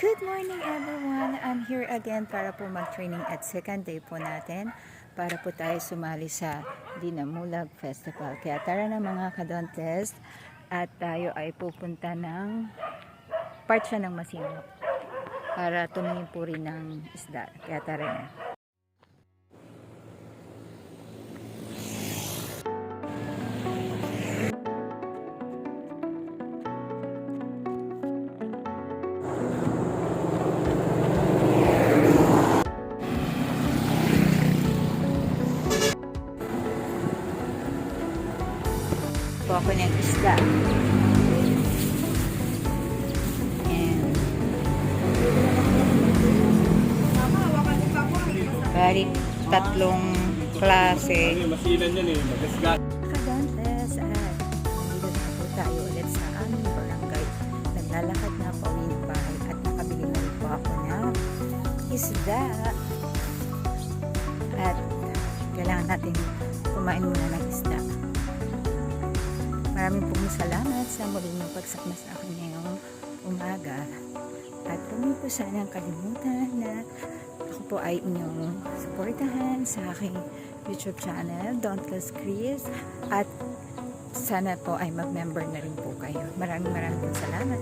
Good morning everyone! I'm here again para po mag-training at second day po natin para po tayo sumali sa Dinamulag Festival. Kaya tara na mga kadontes at tayo ay pupunta ng part siya ng Masinop para tumingin po rin ng isda. Kaya tara na. Po ako ng isda. And bali tatlong klase. Masinan yan eh, magasgas. Kadantes at nandito na po tayo ulit sa aming barangay. Naglalakad na po uwi ng bahay at nakabili na po ako ng isda. At kailangan natin kumain muna ng isda. Maraming pong salamat sa muling pagsakma sa akin ngayong umaga. At huwag po sanang kalimutan na ako po ay inyong supportahan sa aking YouTube channel, Don't Cause Chris. At sana po ay mag-member na rin po kayo. Maraming maraming salamat.